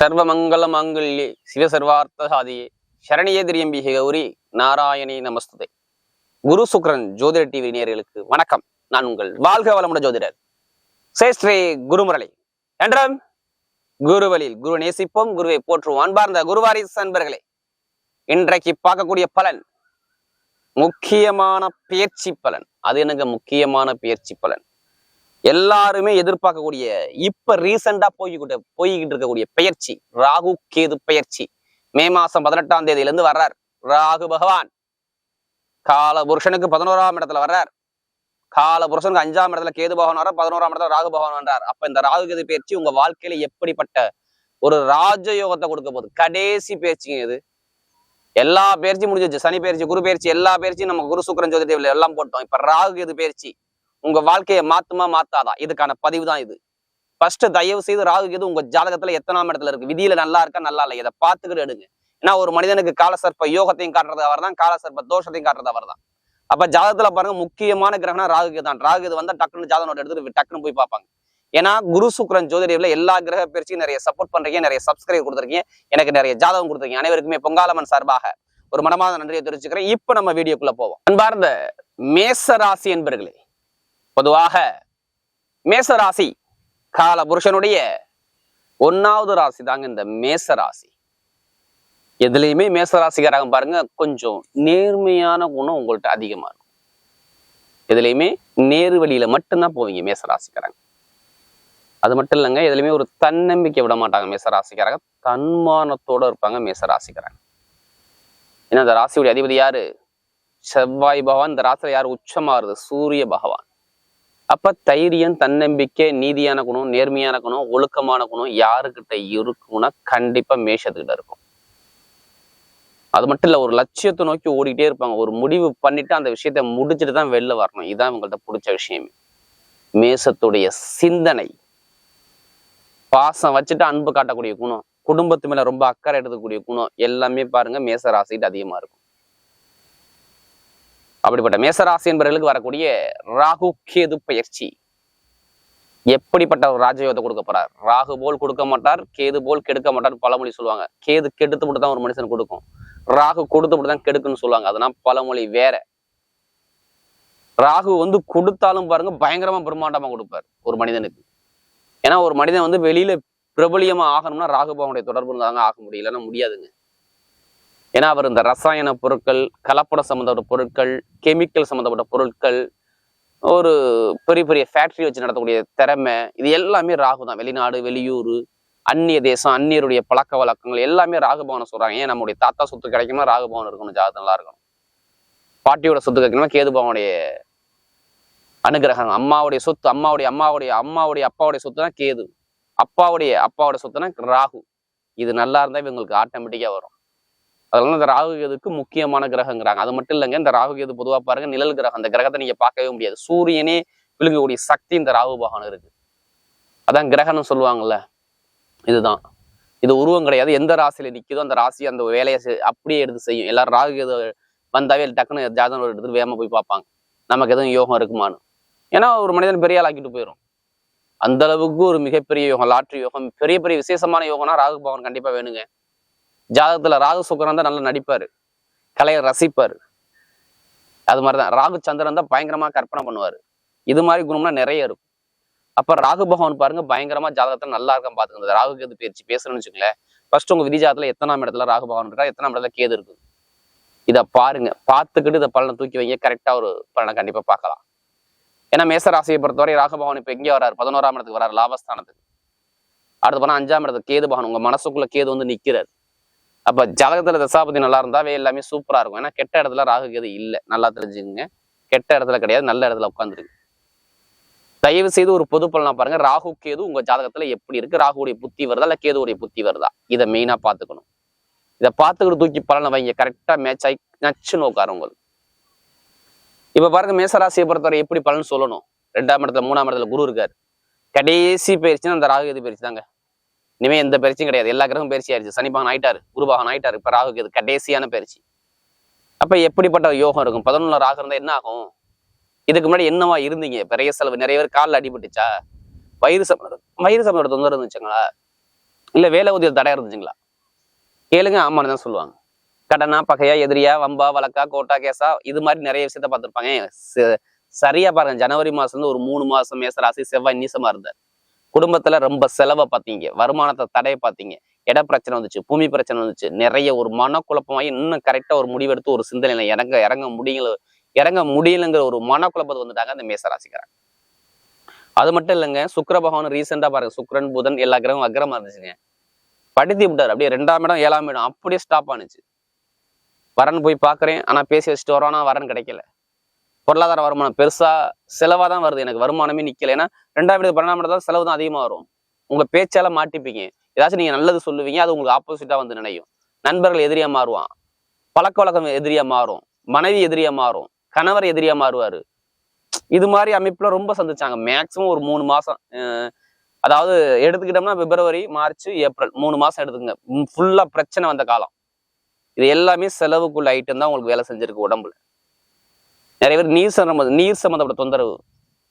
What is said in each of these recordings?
சர்வமங்கல மாங்கல்யே சிவசர்வார்த்த சாதியே சரணியே திரியம்பிகை கௌரி நாராயணி நமஸ்துதே. குரு சுக்ரன் ஜோதிட டிவி நேர்களுக்கு வணக்கம். நான் உங்கள் வாழ்க வளமுட ஜோதிடர் சேஸ்ரீ குருமுரளி. என்றும் குருவலில் குரு நேசிப்போம் குருவை போற்றுவோம் அன்பார்ந்த குருவாரிசு அன்பர்களே. இன்றைக்கு பார்க்கக்கூடிய பலன் முக்கியமான பயிற்சி பலன். அது எனக்கு முக்கியமான பயிற்சி பலன்? எல்லாருமே எதிர்பார்க்கக்கூடிய இப்ப ரீசெண்டா போய்கிட்டு போய்கிட்டு இருக்கக்கூடிய பெயர்ச்சி ராகு கேது பெயர்ச்சி. மே மாசம் பதினெட்டாம் தேதியில இருந்து வர்றார். ராகு பகவான். கால புருஷனுக்கு பதினோராம் இடத்துல வர்றார். கால புருஷனுக்கு அஞ்சாம் இடத்துல கேது பகவான் வர்றார் பதினோராம் இடத்துல ராகு பகவான் வர்றார். அப்ப இந்த ராகு கேது பயிற்சி உங்க வாழ்க்கையில எப்படிப்பட்ட ஒரு ராஜயோகத்தை கொடுக்க போகுது? கடைசி பயிற்சிங்க இது. எல்லா பயிற்சி முடிஞ்சிச்சு சனி பயிற்சி குரு பயிற்சி எல்லா பயிற்சியும் நம்ம குரு சுக்கரன் ஜோதி எல்லாம் போட்டோம். இப்ப ராகு கேது பயிற்சி உங்க வாழ்க்கையை மாத்துமா மாத்தாதா? இதுக்கான பதிவு தான் இது. ஃபர்ஸ்ட் தயவு செய்து ராகு கேது உங்க ஜாதகத்துல எத்தனாம் இடத்துல இருக்கு? விதியில நல்லா இருக்கா நல்லா இல்லை இதை பார்த்துக்கிட்டு எடுங்க. ஏன்னா ஒரு மனிதனுக்கு காலசர்ப்ப யோகத்தையும் காட்டுறது அவர் தான் காலசர்ப்ப தோஷத்தையும் காட்டுறது அவர் தான் அப்ப ஜாதகத்துல பாருங்க முக்கியமான கிரகணம் ராகு கேது தான். ராகு கேது வந்தா டக்குன்னு ஜாதகம் எடுத்துட்டு டக்குன்னு போய் பார்ப்பாங்க. ஏன்னா குரு சுக்ரன் ஜோதிடர்ல எல்லா கிரக பயிற்சியும் நிறைய சப்போர்ட் பண்றீங்க நிறைய சப்ஸ்கிரைப் கொடுத்துருக்கீங்க. எனக்கு நிறைய ஜாதகம் கொடுத்துருக்கீங்க. அனைவருக்குமே பொங்காலமன் சார்பாக ஒரு மனமாத நன்றியை தெரிவிச்சுக்கிறேன். இப்ப நம்ம வீடியோக்குள்ள போவோம். அன்பார்ந்த மேச ராசி என்பர்களே பொதுவாக மேச ராசி கால புருஷனுடைய ஒன்னாவது ராசி தாங்க இந்த மேச ராசி எதுலையுமே மேச ராசிக்காரங்க பாருங்க கொஞ்சம் நேர்மையான குணம் உங்கள்கிட்ட அதிகமா இருக்கும். எதுலையுமே நேரு வழியில மட்டும்தான் போவீங்க மேச ராசிக்காரங்க அது மட்டும் இல்லைங்க எதுலையுமே ஒரு தன்னம்பிக்கை விட மாட்டாங்க மேச ராசிக்காரங்க தன்மானத்தோட இருப்பாங்க மேச ராசிக்காரங்க ஏன்னா அந்த ராசியுடைய அதிபதி யாரு? செவ்வாய் பகவான். இந்த ராசியில யார்? உச்சமாறுது சூரிய பகவான். அப்ப தைரியம் தன்னம்பிக்கை நீதியான குணம் நேர்மையான குணம் ஒழுக்கமான குணம் யாருக்கிட்ட இருக்கும்னா கண்டிப்பா மேஷத்துக்கிட்ட இருக்கும். அது மட்டும் இல்லை ஒரு லட்சியத்தை நோக்கி ஓடிட்டே இருப்பாங்க. ஒரு முடிவு பண்ணிட்டு அந்த விஷயத்த முடிச்சுட்டு தான் வெளில வரணும். இதுதான் இவங்கள்ட்ட பிடிச்ச விஷயமே. மேசத்துடைய சிந்தனை. பாசம் வச்சுட்டு அன்பு காட்டக்கூடிய குணம். குடும்பத்து மேல ரொம்ப அக்கறை எடுக்கக்கூடிய குணம். எல்லாமே பாருங்க மேச ராசிட்டு அதிகமா இருக்கும். அப்படிப்பட்ட மேசராசி என்பவர்களுக்கு வரக்கூடிய ராகு கேது பயிற்சி. எப்படிப்பட்ட ஒரு ராஜயோகத்தை கொடுக்க போறார்? ராகு போல் கொடுக்க மாட்டார் கேது போல் கெடுக்க மாட்டார் பழமொழி சொல்லுவாங்க. கேது கெடுத்து மட்டும் தான் ஒரு மனுஷன் கொடுக்கும். ராகு கொடுத்து மட்டும் தான் கெடுக்குன்னு சொல்லுவாங்க. அதெல்லாம் பழமொழி வேற. ராகு வந்து கொடுத்தாலும் பாருங்க பயங்கரமா பிரம்மாண்டமா கொடுப்பார் ஒரு மனிதனுக்கு. ஏன்னா ஒரு மனிதன் வந்து வெளியில பிரபலியமா ஆகணும்னா ராகுபவனுடைய தொடர்பு இருந்தாங்க ஆக முடியலன்னா முடியாதுங்க. ஏன்னா அவர் இந்த ரசாயன பொருட்கள் கலப்படம் சம்மந்தப்பட்ட பொருட்கள் கெமிக்கல் சம்மந்தப்பட்ட பொருட்கள் ஒரு பெரிய பெரிய ஃபேக்ட்ரி வச்சு நடத்தக்கூடிய திறமை இது எல்லாமே ராகு தான். வெளிநாடு வெளியூர் அந்நிய தேசம் அந்நியருடைய பழக்க வழக்கங்கள் எல்லாமே ராகுபவனை சொல்கிறாங்க ஏன்? நம்முடைய தாத்தா சொத்து கிடைக்குமா ராகுபவன் இருக்கணும் ஜாதகம் நல்லா இருக்கணும். பாட்டியோட சொத்து கிடைக்கணுமா கேதுபவனுடைய அனுகிரகம் அம்மாவுடைய சொத்து அம்மாவுடைய அம்மாவுடைய அம்மாவுடைய அப்பாவுடைய சொத்து தான் கேது. அப்பாவுடைய அப்பாவோட சொத்துனா ராகு. இது நல்லா இருந்தால் இவங்களுக்கு ஆட்டோமேட்டிக்காக வரும். அதனால இந்த ராகுகேதுக்கு முக்கியமான கிரகங்கிறாங்க. அது மட்டும் இல்லைங்க இந்த ராகு பொதுவாக பொதுவா பாருங்க நிழல் கிரகம். அந்த கிரகத்தை நீங்க பார்க்கவே முடியாது. சூரியனே விழுங்கக்கூடிய சக்தி இந்த ராகு பகவான் இருக்கு. அதான் கிரகம்னு சொல்லுவாங்கல்ல. இதுதான். இது உருவம் கிடையாது. எந்த ராசியில நிக்குதோ அந்த ராசி அந்த வேலையை அப்படியே எடுத்து செய்யும். எல்லாரும் ராகுகேது வந்தாவே டக்குன்னு ஜாதகம் எடுத்துட்டு வேகமா போய் பார்ப்பாங்க. நமக்கு எதுவும் யோகம் இருக்குமான்னு. ஏன்னா ஒரு மனிதன் பெரிய ஆளாக்கிட்டு போயிடும் அந்த அளவுக்கு ஒரு மிகப்பெரிய யோகம் லாட்ரி யோகம் பெரிய பெரிய விசேஷமான யோகம்னா ராகு பகவான் கண்டிப்பா வேணுங்க. ஜாதகத்துல ராகு சுக்கரம் தான் நல்லா நடிப்பாரு. கலையை ரசிப்பாரு. அது மாதிரிதான். ராகு சந்திரன் தான் பயங்கரமா கற்பனை பண்ணுவாரு. இது மாதிரி குணம்னா நிறைய இருக்கும். அப்ப ராகு பகவான் பாருங்க பயங்கரமா ஜாதகத்துல நல்லா இருக்கும் பாத்துக்கிறது ராகு கேது பேச்சு பேசணும்னு வச்சுங்களேன் ஃபர்ஸ்ட் உங்க விதி எத்தனாம் இடத்துல ராகு பகவான் இருக்கா எத்தனாம் இடத்துல கேது இருக்கு. இதை பாருங்க. பார்த்துக்கிட்டு இதை பலனை தூக்கி வைங்க. கரெக்டா ஒரு பலனை கண்டிப்பா பார்க்கலாம். ஏன்னா மேச ராசியை பொறுத்தவரை ராகு பகவான் இப்ப எங்கே வராரு? பதினோராம் இடத்துக்கு வராரு லாபஸ்தானத்துக்கு. அடுத்து போனா அஞ்சாம் இடத்துக்கு கேது பகவான். உங்க மனசுக்குள்ள கேது வந்து நிக்கிறாரு. அப்ப ஜாதகத்துல தசாபதி நல்லா இருந்தாவே எல்லாமே சூப்பரா இருக்கும். ஏன்னா கெட்ட இடத்துல ராகு கேது இல்ல. நல்லா தெரிஞ்சுக்கங்க. கெட்ட இடத்துல கிடையாது நல்ல இடத்துல உட்காந்துருக்கு தயவு செய்து ஒரு பொது பலனா பாருங்க. ராகு கேது உங்க ஜாதகத்துல எப்படி இருக்கு? ராகுடைய புத்தி வருதா? இல்ல கேதுவுடைய புத்தி வருதா? இதை மெயினா பாத்துக்கணும் இதை பார்த்துக்கிட்டு தூக்கி பலனை வைங்க. கரெக்டா மேட்ச் ஆகி நச்சுன்னு உட்காரு உங்களுக்கு இப்ப பாருங்க மேசராசியை பொறுத்தவரை எப்படி பலன் சொல்லணும்? ரெண்டாம் இடத்துல மூணாம் இடத்துல குரு இருக்காரு. கடைசி பயிற்சினா அந்த ராகு கேது பயிற்சி தாங்க. இனிமே எந்த பயிற்சியும் கிடையாது. எல்லா கிரகம் பயிற்சி ஆயிடுச்சு. சனி ஆயிட்டாரு. குருபாகன் ஆயிட்டாரு. இப்போ ராகுக்கு இது கடைசியான பயிற்சி. அப்ப எப்படிப்பட்ட யோகம் இருக்கும்? பதினொன்று ராகு இருந்தால் என்ன ஆகும்? இதுக்கு முன்னாடி என்னவா இருந்தீங்க? பெரிய செலவு. நிறைய பேர் காலில் அடிபட்டுச்சா? வயிறு சம்பளம் வயிறு சம்பளம் தொந்தரவு இருந்துச்சுங்களா? இல்ல வேலை உதவி தடையாக இருந்துச்சுங்களா? கேளுங்க. ஆமான்னு தான் சொல்லுவாங்க. கடனா பகையா எதிரியா வம்பா வழக்கா கோட்டா கேசா இது மாதிரி நிறைய விஷயத்த பார்த்துருப்பாங்க. ச- சரியா பாருங்க. ஜனவரி மாசம் இருந்து ஒரு மூணு மாசம் மேசராசி செவ்வாய் நீசமா இருந்தார். குடும்பத்துல ரொம்ப செலவை பார்த்தீங்க வருமானத்தை தடைய பார்த்தீங்க இட பிரச்சனை வந்துச்சு பூமி பிரச்சனை வந்துச்சு. நிறைய ஒரு மனக்குழப்பமாகி இன்னும் கரெக்டா ஒரு முடிவெடுத்து ஒரு சிந்தனையில இறங்க இறங்க முடியல இறங்க முடியலைங்கிற ஒரு மனக்குழப்பத்தை வந்துட்டாங்க அந்த மேசராசிக்காரங்க அது மட்டும் இல்லைங்க சுக்கர பகவான் ரீசெண்டா பாருங்க சுக்கரன் புதன் எல்லா கிரகம் அக்கிரமா இருந்துச்சுங்க. படுத்தி விட்டார் அப்படியே ரெண்டாம் இடம் ஏழாம் இடம் அப்படியே ஸ்டாப் ஆனுச்சு. வரன் போய் பார்க்குறேன் ஆனா பேசி வச்சுட்டு வரோம் ஆனால் வரன் கிடைக்கல. பொருளாதார வருமானம் பெருசாக செலவாக தான் வருது. எனக்கு வருமானமே நிற்கலை ஏன்னா ரெண்டாம் வீடு பன்னெண்டாம் தான் செலவு தான் அதிகமாக வரும். உங்கள் பேச்சால மாட்டிப்பீங்க. ஏதாச்சும் நீங்க நல்லது சொல்லுவீங்க அது உங்களுக்கு ஆப்போசிட்டா வந்து நினையும். நண்பர்கள் எதிரியா மாறுவான். பழக்க வழக்கம் எதிரியாக மாறும். மனைவி எதிரியா மாறும். கணவர் எதிரியா மாறுவார். இது மாதிரி அமைப்புல ரொம்ப சந்திச்சாங்க. மேக்ஸிமம் ஒரு மூணு மாசம் அதாவது எடுத்துக்கிட்டோம்னா பிப்ரவரி மார்ச் ஏப்ரல் மூணு மாசம் எடுத்துக்கங்க. ஃபுல்லா பிரச்சனை வந்த காலம். இது எல்லாமே செலவுக்குள்ள ஐட்டம் தான் உங்களுக்கு வேலை செஞ்சிருக்கு உடம்புல. நிறைய பேர் நீர் சம்ம நீர் சம்மந்தப்பட்ட தொந்தரவு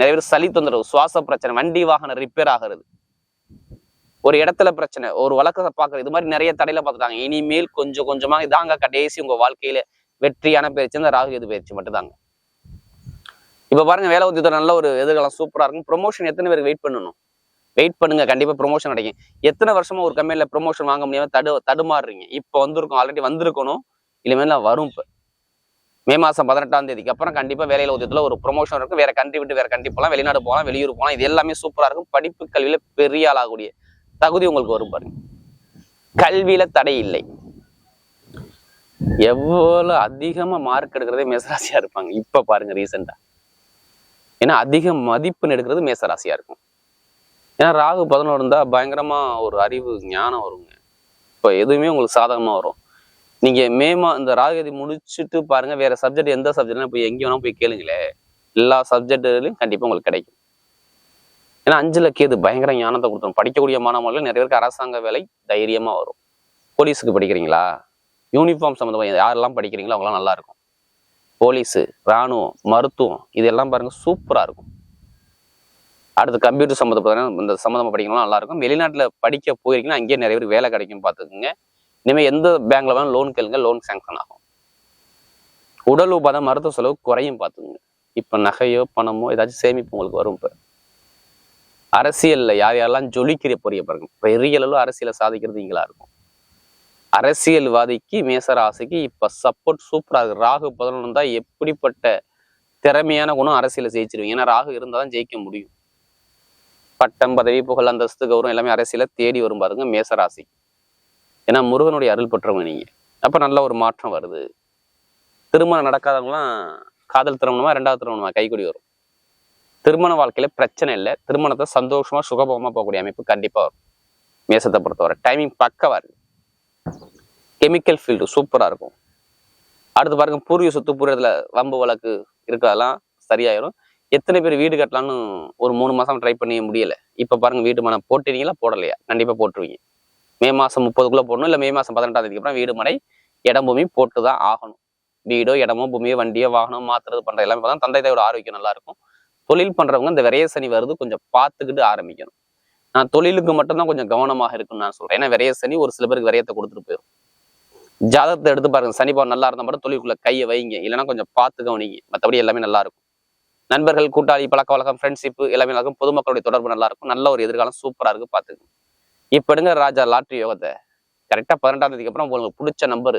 நிறைய பேர் சளி தொந்தரவு சுவாச பிரச்சனை வண்டி வாகனம் ரிப்பேர் ஆகிறது. ஒரு இடத்துல பிரச்சனை ஒரு வழக்கத்தை பார்க்குறது இது மாதிரி நிறைய தடையில பார்த்துட்டாங்க. இனிமேல் கொஞ்சம் கொஞ்சமா இதாங்க கடைசி உங்க வாழ்க்கையில வெற்றியான பயிற்சி இந்த ராகு எது பயிற்சி மட்டும்தாங்க. இப்ப பாருங்க வேலை உத்தியத்தில் நல்ல ஒரு எதிர்காலம் சூப்பரா இருக்கும். ப்ரொமோஷன் எத்தனை பேருக்கு வெயிட் பண்ணணும்? வெயிட் பண்ணுங்க கண்டிப்பா ப்ரொமோஷன் கிடைக்கும். எத்தனை வருஷமா ஒரு கம்பெனியில் ப்ரொமோஷன் வாங்க முடியாமல் தடு தடுமாறுறீங்க? இப்போ வந்திருக்கும் ஆல்ரெடி வந்திருக்கணும். இனிமேல் வரும் இப்போ. மே மாதம் பதினெட்டாம் தேதிக்கு அப்புறம் கண்டிப்பாக வேலை உதயத்துல ஒரு ப்ரொமோஷன் இருக்கும் வேற கண்ட்ரி விட்டு வேற கண்ட்ரி போகலாம் வெளிநாடு போகலாம் வெளியூர் போகலாம் இது எல்லாமே சூப்பராக இருக்கும். படிப்பு கல்வியில் பெரிய ஆளாகக்கூடிய தகுதி உங்களுக்கு வரும் பாருங்க. கல்வியில தடை இல்லை. எவ்வளவு அதிகமாக மார்க் எடுக்கிறதே மேசராசியா இருப்பாங்க. இப்போ பாருங்க ரீசெண்டா ஏன்னா அதிக மதிப்பெண் எடுக்கிறது மேசராசியா இருக்கும். ஏன்னா ராகு பதினோரு இருந்தால் பயங்கரமாக ஒரு அறிவு ஞானம் வருங்க. இப்போ எதுவுமே உங்களுக்கு சாதகமாக வரும். நீங்க மேமா இந்த ராகதி முடிச்சுட்டு பாருங்க வேற சப்ஜெக்ட் எந்த சப்ஜெக்ட்னா போய் எங்கே வேணாலும் போய் கேளுங்களேன் எல்லா சப்ஜெக்ட்லையும் கண்டிப்பா உங்களுக்கு கிடைக்கும். ஏன்னா அஞ்சில் கேது பயங்கர ஞானத்தை கொடுத்தோம் படிக்கக்கூடிய மாணவர்கள் நிறைய பேருக்கு அரசாங்க வேலை தைரியமா வரும். போலீஸுக்கு படிக்கிறீங்களா? யூனிஃபார்ம் சம்மந்தமாக யாரெல்லாம் படிக்கிறீங்களோ அவங்களாம் நல்லா இருக்கும். போலீஸு இராணுவம் மருத்துவம் இதெல்லாம் பாருங்க சூப்பரா இருக்கும். அடுத்து கம்ப்யூட்டர் சம்மந்தப்பட்ட இந்த சம்மந்தமாக படிக்கணும்னா நல்லா இருக்கும். வெளிநாட்டுல படிக்க போயிருக்கீங்கன்னா அங்கேயே நிறைய பேர் வேலை கிடைக்கும் பார்த்துக்குங்க. இனிமேல் எந்த பேங்க்ல வேணாலும் லோன் கேளுங்க லோன் சேங்ஷன் ஆகும். உடல் உபாதம் மருத்துவ செலவு குறையும் பார்த்துக்குங்க இப்போ நகையோ பணமோ ஏதாச்சும் சேமிப்பு உங்களுக்கு வரும் இப்போ. அரசியல்ல யார் யாரெல்லாம் ஜொலிக்கிற பொரிய பாருங்க. பெரிய அளவு அரசியலை சாதிக்கிறது இங்களா இருக்கும். அரசியல்வாதிக்கு மேசராசிக்கு இப்ப சப்போர்ட் சூப்பராக ராகு பதினொன்று தான் எப்படிப்பட்ட திறமையான குணம் அரசியலை ஜெயிச்சிருவீங்க. ஏன்னா ராகு இருந்தால் தான் ஜெயிக்க முடியும். பட்டம் பதவி புகழ் அந்தஸ்து கௌரவம் எல்லாமே அரசியலை தேடி வரும் பாருங்க மேசராசி ஏன்னா முருகனுடைய அருள் பெற்றவங்க நீங்க. அப்ப நல்ல ஒரு மாற்றம் வருது. திருமணம் நடக்காதவங்களாம் காதல் திருமணமா ரெண்டாவது திருமணமா கைக்குடி வரும். திருமண வாழ்க்கையில பிரச்சனை இல்லை. திருமணத்தை சந்தோஷமா சுகபோகமா போகக்கூடிய அமைப்பு கண்டிப்பா வரும். மேசத்தை பொறுத்தவரை. டைமிங் பக்கவா இருக்கு. கெமிக்கல் ஃபீல்டு சூப்பரா இருக்கும். அடுத்து பாருங்க பூர்வீக சொத்து பூர்வீகத்துல வம்பு வழக்கு இருக்கதெல்லாம் சரியாயிரும். எத்தனை பேர் வீடு கட்டலாம்னு ஒரு மூணு மாசம் ட்ரை பண்ணி முடியல. இப்ப பாருங்க வீடு மனம் போட்டுறீங்களா போடலையா? கண்டிப்பா போட்டுருவீங்க. மே மாசம் முப்பதுக்குள்ளே போடணும் இல்ல மே மாசம் பதினெட்டாம் தேதிக்கு அப்புறம் வீடு மனை இடம் பூமி போட்டு தான் ஆகணும். வீடோ இடமோ பூமியோ வண்டியோ வாகனம் மாத்துறது பண்ற எல்லாமே பார்த்தா தந்தை தாயோட ஆரோக்கியம் நல்லா இருக்கும் தொழில் பண்றவங்க இந்த விரைய சனி வருது கொஞ்சம் பார்த்துக்கிட்டு ஆரம்பிக்கணும். நான் தொழிலுக்கு மட்டும்தான் கொஞ்சம் கவனமாக இருக்குன்னு நான் சொல்றேன். ஏன்னா விரைய சனி ஒரு சில பேருக்கு விரயத்தை கொடுத்துட்டு போயிடும். ஜாதகத்தை எடுத்து பாருங்க. சனி பவன் நல்லா இருந்தா மட்டும் தொழிலுக்குள்ள கையை வைங்க. இல்லைன்னா கொஞ்சம் பார்த்து கவனிங்க. மற்றபடி எல்லாமே நல்லா இருக்கும் நண்பர்கள் கூட்டாளி பழக்க வழக்கம் ஃப்ரெண்ட்ஷிப் எல்லாமே நல்லா இருக்கும் பொதுமக்களுடைய தொடர்பு நல்லா இருக்கும் நல்ல ஒரு எதிர்காலம் சூப்பரா இருக்கு. பார்த்துக்கோங்க. இப்ப எடுங்க ராஜா லாட்ரி யோகத்தை கரெக்டா பதினெட்டாம் தேதிக்கு அப்புறம் உங்களுக்கு பிடிச்ச நம்பர்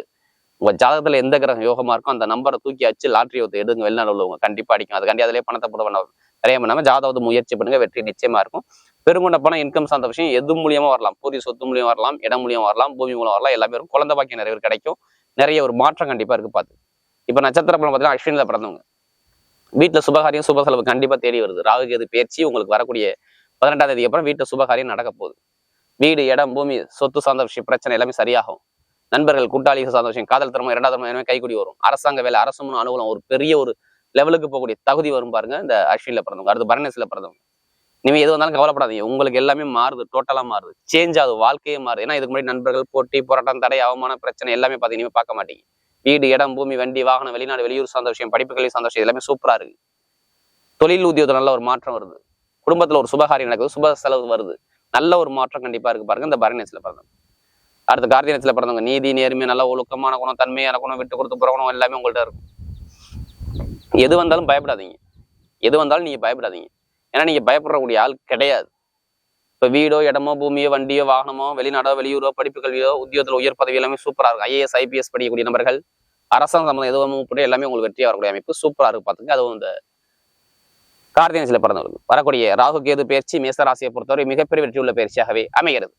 உங்க ஜாதகத்துல எந்த கிரகம் யோகமா இருக்கோ அந்த நம்பரை தூக்கி வச்சு லாட்ரி யோகத்தை எடுங்க. வெளிநாடு உள்ளவங்க கண்டிப்பா அடிக்கும். அதுக்காண்டி அதிலே பணத்தை போட வேண்டாம் நிறைய பண்ணாம ஜாதகத்தை முயற்சி பண்ணுங்க. வெற்றி நிச்சயமா இருக்கும். பெருங்கொண்ட பணம் இன்கம் சார்ந்த விஷயம் எது மூலியமா வரலாம்? பூரி சொத்து மூலியம் வரலாம்? இடம் மூலியம் வரலாம்? பூமி மூலம் வரலாம்? எல்லாமே இருக்கும் குழந்தை பாக்கியம் நிறைய பேர் கிடைக்கும். நிறைய ஒரு மாற்றம் கண்டிப்பா இருக்கு பார்த்து. இப்ப நட்சத்திர பலம் பார்த்தீங்கன்னா அஸ்வினில பிறந்தவங்க. வீட்டுல சுபகாரியம் சுப செலவு கண்டிப்பா தேடி வருது. ராகு கேது பேச்சு உங்களுக்கு வரக்கூடிய பதினெட்டாம் தேதிக்கு அப்புறம் வீட்டுல சுபகாரியம் நடக்க போகுது. வீடு இடம் பூமி சொத்து சார்ந்த விஷயம் பிரச்சனை எல்லாமே சரியாகும். நண்பர்கள் கூட்டாளிகள் சார்ந்த விஷயம் காதல் திறமை இரண்டாவது திறமை எல்லாமே கைகூடி வரும். அரசாங்க வேலை அரசு அனுகூலம் ஒரு பெரிய ஒரு லெவலுக்கு போகக்கூடிய தகுதி வரும் பாருங்க இந்த அஸ்வினில் பிறந்தவங்க. அடுத்து பரணேசில் பிறந்தவங்க. இனிமே எது வந்தாலும் கவலைப்படாதீங்க. உங்களுக்கு எல்லாமே மாறுது டோட்டலா மாறுது. சேஞ்ச் ஆகுது வாழ்க்கையே மாறுது. ஏன்னா இதுக்கு முன்னாடி நண்பர்கள் போட்டி போராட்டம் தடை அவமான பிரச்சனை எல்லாமே பார்த்தீங்க இனிமே பார்க்க மாட்டீங்க. வீடு இடம் பூமி வண்டி வாகனம் வெளிநாடு வெளியூர் சார்ந்த விஷயம் படிப்பு கல்வி சார்ந்த விஷயம் எல்லாமே சூப்பரா இருக்கு. தொழில் உத்தியோகத்தில் நல்ல ஒரு மாற்றம் வருது. குடும்பத்துல ஒரு சுபகாரியம் நடக்குது சுப செலவு வருது. நல்ல ஒரு மாற்றம் கண்டிப்பா இருக்கு பாருங்க. இந்த பரணியத்தில் பிறந்தவங்க. அடுத்து கார்த்தியத்தில் பிறந்தவங்க. நீதி நேர்மை நல்ல ஒழுக்கமான குணம் தன்மையான குணம் விட்டு கொடுத்து போற குணம் எல்லாமே உங்கள்ட்ட இருக்கும். எது வந்தாலும் பயப்படாதீங்க. எது வந்தாலும் நீங்க பயப்படாதீங்க. ஏன்னா நீங்க பயப்படக்கூடிய ஆள் கிடையாது. இப்ப வீடோ இடமோ பூமியோ வண்டியோ வாகனமோ வெளிநாடோ வெளியூரோ படிப்பு கல்வியோ உத்தியோகத்தில் உயர் பதவி எல்லாமே சூப்பரா இருக்கும். ஐஏஎஸ் ஐபிஎஸ் படிக்கக்கூடிய நபர்கள் அரசாங்க சம்பந்தம் எதுவும் உட்பட எல்லாமே உங்களுக்கு வெற்றியாக வரக்கூடிய அமைப்பு சூப்பரா இருக்கும். பார்த்துங்க அதுவும் இந்த கார்த்திகை சில பிறந்தவர்கள் வரக்கூடிய ராகு கேது பயிற்சி மேச ராசியை பொறுத்தவரை மிகப்பெரிய வெற்றியுள்ள பயிற்சியாகவே அமைகிறது.